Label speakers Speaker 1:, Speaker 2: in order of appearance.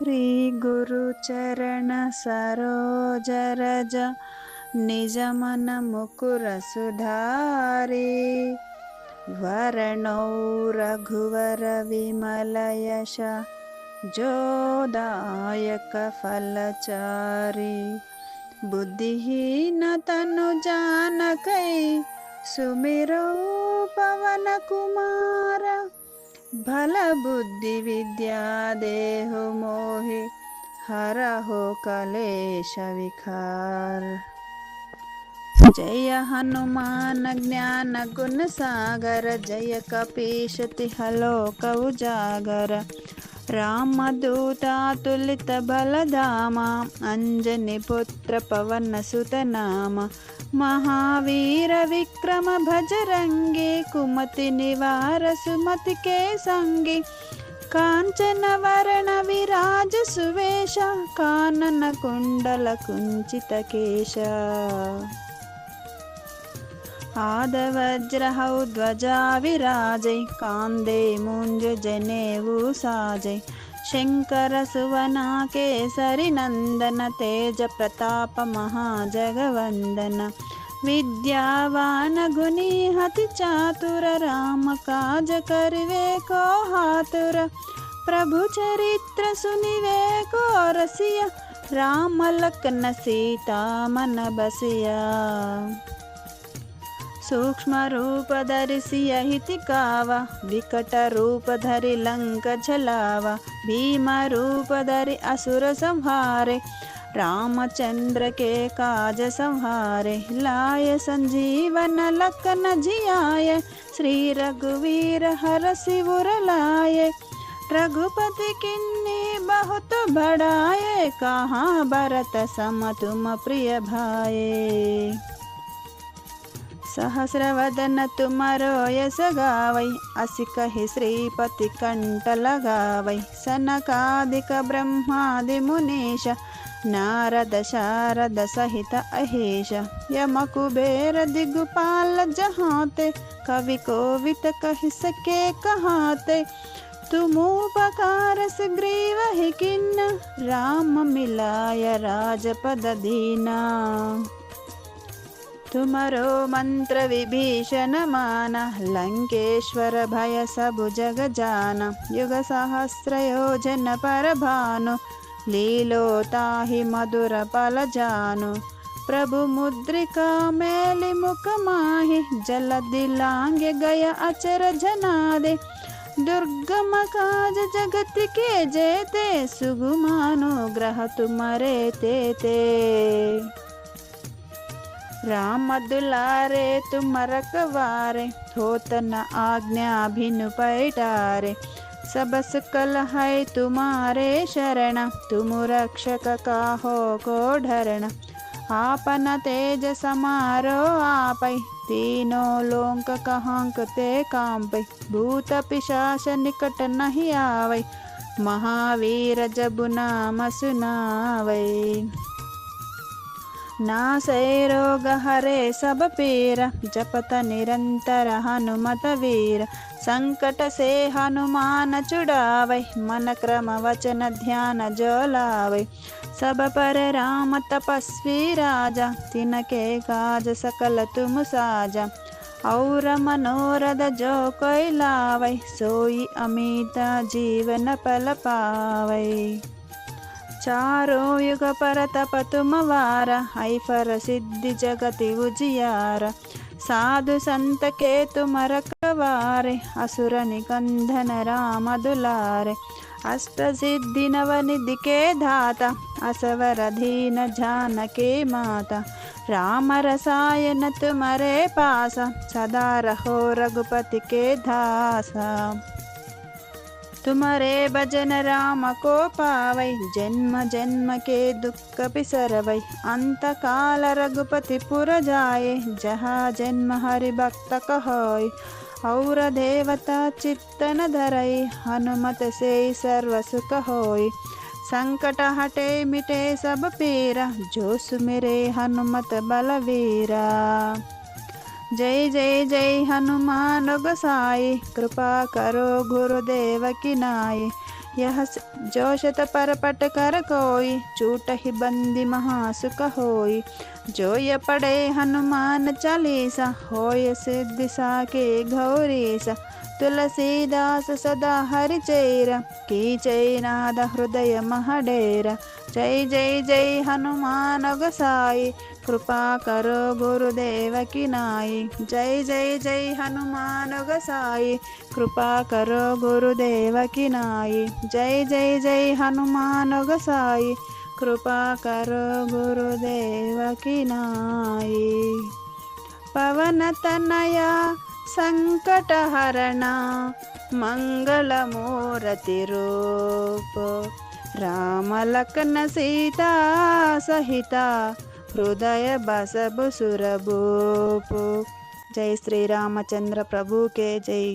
Speaker 1: श्रीगुरुचरण सरोजरज निजमनमुकुरसुधारी वरणौ रघुवर विमलयश जोदायक फलचारी बुद्धिहीनतनुजानकै सुमिरोपवनकुमार भल बुद्धिविद्या देहो मोहि हरहो कलेश विकार जय हनुमान् ज्ञानगुणसागर जय कपीशति ह उजागर रामदूतातुलित बलधामा अञ्जनि पुत्र पवन सुत नाम महावीर आदवज्रहौ ध्वजा विराजै कान्दे मुञ्ज जनेऊ साजै शङ्कर सुवना केसरि नन्दन तेज प्रताप महाजगवन्दन विद्यावान गुणी हति चातुर राम काज करिवे को हातुर प्रभु चरित्र सुनिवे को रसिया राम लखन सीता मन बसिया सूक्ष्मिकावा विकट रूप धरि लंक झलावा, भीम रूप धरि असुर संहारे, रामचंद्र के काज संहारे, लाय संजीवन लखन जियाय, श्री रघुवीर हर शिवर लाय। रघुपति किन्नी बहुत बड़ाए कहाँ भरत सम तुम प्रिय भाए सहस्रवदन तुमरो यस गावै असि कहि श्रीपति कंठ लगावै सनकादिक ब्रह्मादि मुनीश नारद शारद सहित अहेश यम कुबेर दिगुपाल जहाते कवि कोवित कहि सके कहाते तुम उपकार सुग्रीव ही किन्न राम मिलाय राजपद दीना ತುಮರೋ ಮಂತ್ರ ವಿಭೀಷಣ ಮಾನ ಲಂಕೇಶ್ವರ ಭಯ ಸಬು ಜಗಜಾನ ಯುಗ ಸಹಸ್ರ ಯೋಜನ ಪರಭಾನು ಲೀಲೋತಾಹಿ ಮಧುರ ಫಲಜಾನು ಪ್ರಭು ಮುದ್ರಿಕಾ ಮೇಲಿ ಮುಖ ಮಾಹಿ ಜಲದಿ ಲಾಂಗೆ ಗಯ ಅಚರ ಜನಾದೆ ದುರ್ಗಮ ಕಾಜ ಜಗತ್ತಿಗೆ ಜೇತೆ ಸುಗುಮಾನುಗ್ರಹ ತುಮರೆ ತೇತೆ राम दुलारे तुम रखवारे होत न आज्ञा भिनु पैटारे सबस कल है तुम्हारे शरण, तुम रक्षक काहो को ढरण। आपन तेज समारो आपै, तीनों लोक कहाँक ते कांपै। भूत पिशाच निकट नहीं आवै, महावीर जब नाम सुनावै। नासै रोग हरे सब पीर जपत निरंतर हनुमत वीर संकट से हनुमान छुड़ावै मन क्रम वचन ध्यान जो लावै सब पर राम तपस्वी राजा तिनके काज सकल तुम साजा और मनोरथ जो कोई लावै सोई अमित जीवन पल पावै ಚಾರೋಯುಗ ಪರತಪತುಮವಾರ ಐಫರ ಸಿದ್ಧಿ ಜಗತಿ ಉಜಿಯಾರ ಸಾಧು ಸಂತ ಕೇತು ಮರಕವಾರೆ ಅಸುರ ನಿಗಂಧನ ರಾಮ ದುಲಾರೆ ಅಷ್ಟಸಿದ್ಧಿ ನವನಿಧಿ ಕೇ ಧಾತ ಅಸವರಧೀನ ಜಾನಕೇ ಮಾತ ರಾಮ ರಸಾಯನ ತುಮರೇ ಪಾಸ ಸದಾ ರಹೋ ರಘುಪತಿ ಕೇ ದಾಸ तुम्हारे भजन राम को पावै जन्म जन्म के दुख बिसरवै अंत काल रघुपति पुर जाए जहाँ जन्म हरि भक्त कहोय और देवता चित्तन धरई हनुमत से सर्व सुख होय संकट हटे मिटे सब पीरा जो सुमिरे हनुमत बलवीरा जय जय जय हनुमान गोसाई। कृपा करो गुरुदेव की नाई। यह जोशत परपट कर कोई। चूट ही बंदी महासुख होई। जो ये पढ़े हनुमान चालीसा। होय सिद्धि हरिचैर की ತುಳಸೀದಾಸ ಸದಾ ಹರಿಚೈರ ಕೀಚೈನಾದ ಹೃದಯ ಮಹಡೇರ ಜೈ ಜೈ ಜೈ ಹನುಮಾನಗ ಸಾಯಿ ಕೃಪಾ ಕರೋ ಗುರುದೇವಕಿ ನಾಯಿ ಜೈ ಜೈ ಜೈ ಹನುಮಾನಗ ಸಾಯಿ ಕೃಪಾ ಕರೋ ಗುರುದೇವಕಿ ನಾಯಿ ಜೈ ಜೈ ಜೈ ಹನುಮಾನಗ ಸಾಯಿ ಕೃಪಾ ಕರೋ ಗುರುದೇವಕಿ ನಾಯಿ ಪವನತನಯ సంకటహరణ మంగళమూరతిరూప రామలక్న సీతా సహిత హృదయ బసబు సురభూపు. జై శ్రీరామచంద్ర ప్రభుకే జై.